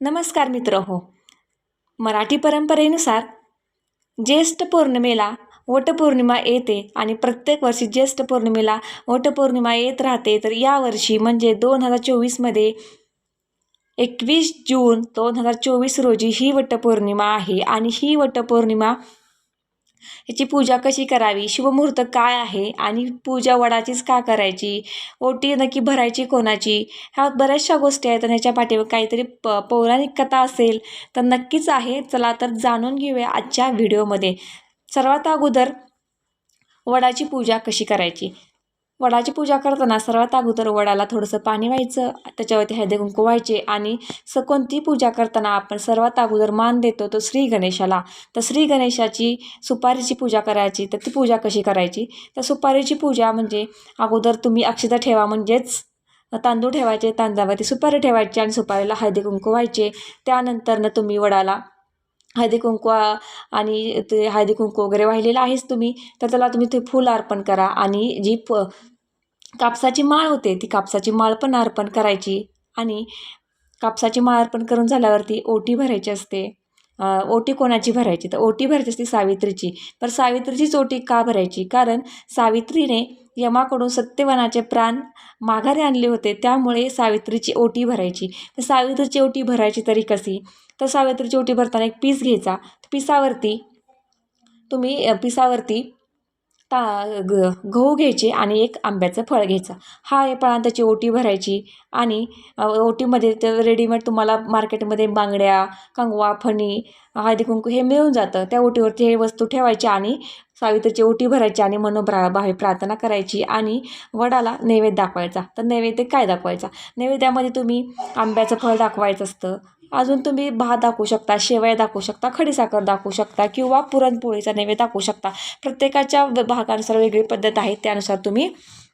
नमस्कार मित्र हो. मराठी परंपरेनुसार ज्येष्ठ पौर्णिमेला वटपौर्णिमा येते आणि प्रत्येक वर्षी ज्येष्ठ पौर्णिमेला वटपौर्णिमा येत राहते. तर यावर्षी म्हणजे दोन हजार चोवीसमध्ये एकवीस जून दोन हजार चोवीस रोजी ही वटपौर्णिमा आहे आणि ही वटपौर्णिमा याची पूजा कशी करावी? शुभमुहूर्त काय आहे? आणि पूजा वडाचीच का करायची? ओटी नक्की भरायची कोणाची? ह्या बऱ्याचशा गोष्टी आहेत आणि ह्याच्या पाठीवर काहीतरी प पौराणिक कथा असेल तर नक्कीच आहे. चला तर जाणून घेऊया आजच्या व्हिडिओमध्ये. सर्वात अगोदर वडाची पूजा कशी करायची? वडाची पूजा करताना सर्वात अगोदर वडाला थोडंसं पाणी व्हायचं त्याच्यावरती हळदी कुंकू व्हायचे आणि स कोणती पूजा करताना आपण सर्वात अगोदर मान देतो तो श्री गणेशाला. तर श्री गणेशाची सुपारीची पूजा करायची तर ती पूजा कशी करायची? तर सुपारीची पूजा म्हणजे अगोदर तुम्ही अक्षता ठेवा म्हणजेच तांदूळ ठेवायचे तांदळावरती सुपारी ठेवायची आणि सुपारीला हळदी कुंकू व्हायचे. त्यानंतरनं तुम्ही वडाला हळदी कुंकू आणि ते हळदी कुंकू वगैरे वाहिलेलं आहेच तुम्ही तर त्याला तुम्ही ते फूल अर्पण करा. आणि जी प कापसाची माळ होते ती कापसाची माळ पण अर्पण करायची. आणि कापसाची माळ अर्पण करून झाल्यावरती ओटी भरायची असते. ओटी कोणाची भरायची? तर ओटी भरायची असते सावित्रीची. तर सावित्रीचीच ओटी का भरायची? कारण सावित्रीने यमाकडून सत्यवनाचे प्राण माघारी आणले होते. त्यामुळे सावित्रीची ओटी भरायची. तर सावित्रीची ओटी भरायची तरी कशी? तर सावित्रीची ओटी भरताना एक पीस घ्यायचा. पिसावरती तुम्ही पिसावरती ता ग गहू घ्यायचे आणि एक आंब्याचं फळ घ्यायचं. हा हे त्याची ओटी भरायची आणि ओटीमध्ये तर रेडीमेड तुम्हाला मार्केटमध्ये बांगड्या कंगवा फणी हळदी कुंकू हे मिळून जातं. त्या ओटीवरती हे वस्तू ठेवायची आणि सावित्रीची ओटी भरायची आणि मनोभ्रा भावे प्रार्थना करायची आणि वडाला नैवेद्य दाखवायचा. तर नैवेद्य काय दाखवायचा? नैवेद्यामध्ये तुम्ही आंब्याचं फळ दाखवायचं असतं अजून तुम्ही भात दाखवू शकता शेवया दाखवू शकता खडीसाखर दाखवू शकता किंवा पुरणपोळीचा नैवेद्य दाखवू शकता. प्रत्येकाच्या भागानुसार वेगळी पद्धत आहे त्यानुसार तुम्ही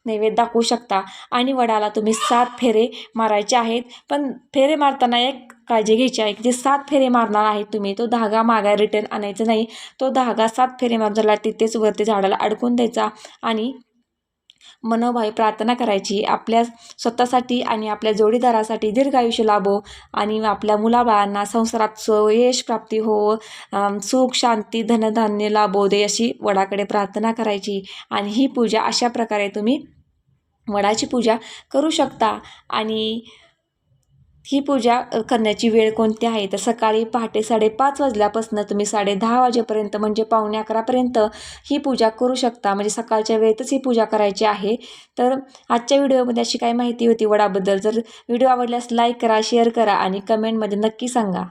नैवेद्य दाखवू शकता. आणि वडाला तुम्ही सात फेरे मारायचे आहेत. पण फेरे मारताना एक काळजी घ्यायची आहे की जे सात फेरे मारणार आहे तुम्ही तो धागा मागा रिटर्न आणायचा नाही. तो धागा सात फेरे मारून झाला तिथेच वरती झाडाला अडकून द्यायचा आणि मनोभावे प्रार्थना करायची आपल्या स्वतःसाठी आणि आपल्या जोडीदारासाठी दीर्घायुष्य लाभो आणि आपल्या मुलाबाळांना संसारात यश प्राप्ती हो. सुख शांती धनधान्य लाभो दे अशी वडाकडे प्रार्थना करायची. आणि ही पूजा अशा प्रकारे तुम्ही वडाची पूजा करू शकता. आणि ही पूजा करण्याची वेळ कोणती आहे? तर सकाळी पहाटे साडेपाच वाजल्यापासून तुम्ही साडे दहा वाजेपर्यंत म्हणजे पावणे अकरापर्यंत ही पूजा करू शकता. म्हणजे सकाळच्या वेळेतच ही पूजा करायची आहे. तर आजच्या व्हिडिओमध्ये अशी काय माहिती होती वडाबद्दल. जर व्हिडिओ आवडल्यास लाईक करा शेअर करा आणि कमेंटमध्ये नक्की सांगा.